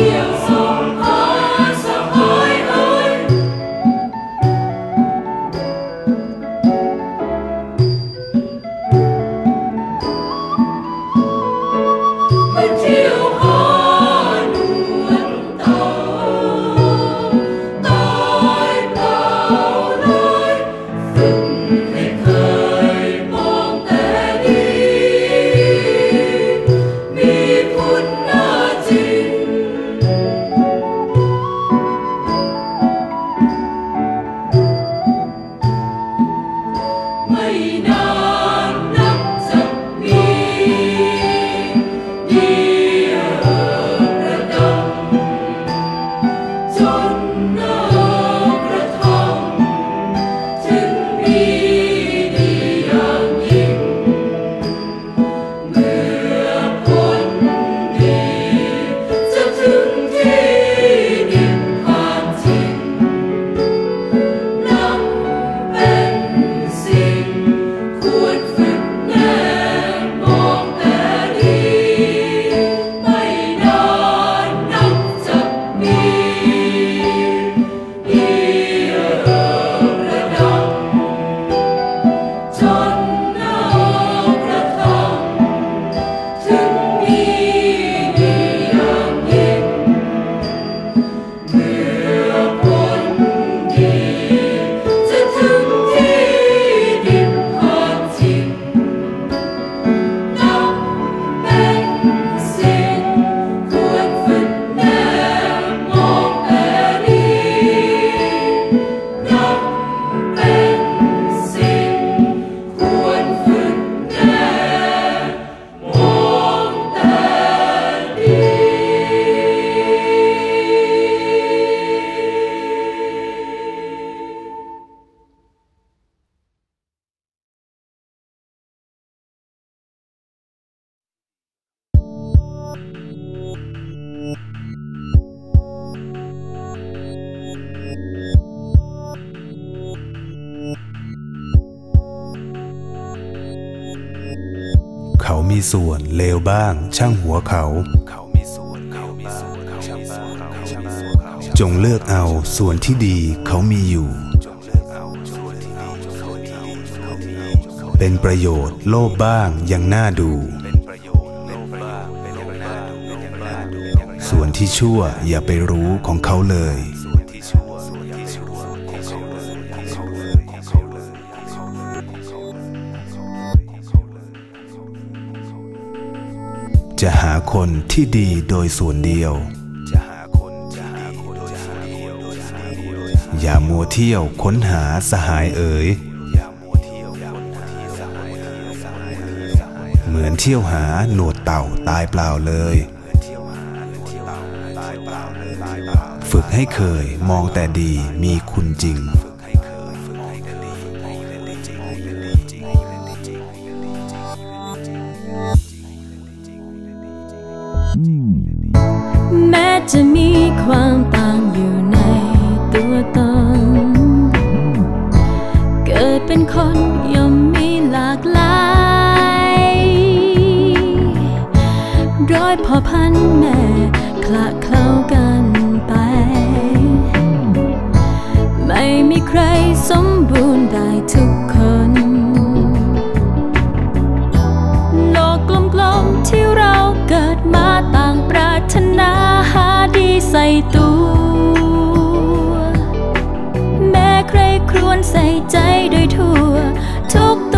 Yeah. Marina. ขามีส่วนเลวบ้าง ช่างหัวเขา จงเลือกเอาส่วนที่ดีเขามีอยู่ เป็นประโยชน์โลภบ้างยังน่าดู ส่วนที่ชั่วอย่าไปรู้ของเขาเลย คนที่ดีโดยส่วนเดียว อย่ามัวเที่ยวค้นหาสหายเอ๋ย เหมือนเที่ยวหาหนวดเต่าตายเปล่าเลย ฝึกให้เคยมองแต่ดีมีคุณจริง จะมีความต่างอยู่ ใส่ตัว แม้ใครครวญใส่ใจโดยทั่ว ทุก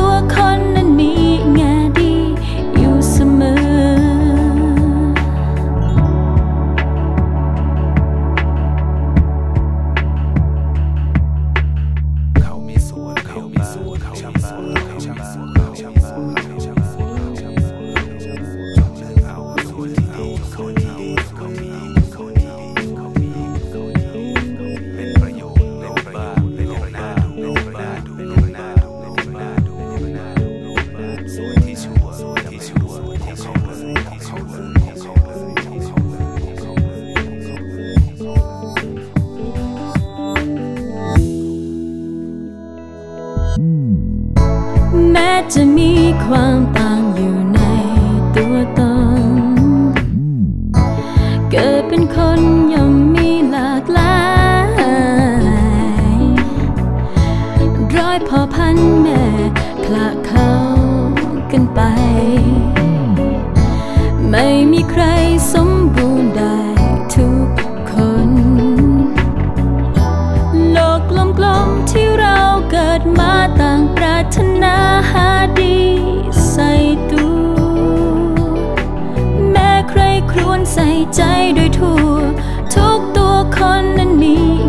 แม้จะมีความต่างอยู่ ครวนใส่ใจโดยทั่ว ทุกตัวคนนั้นมี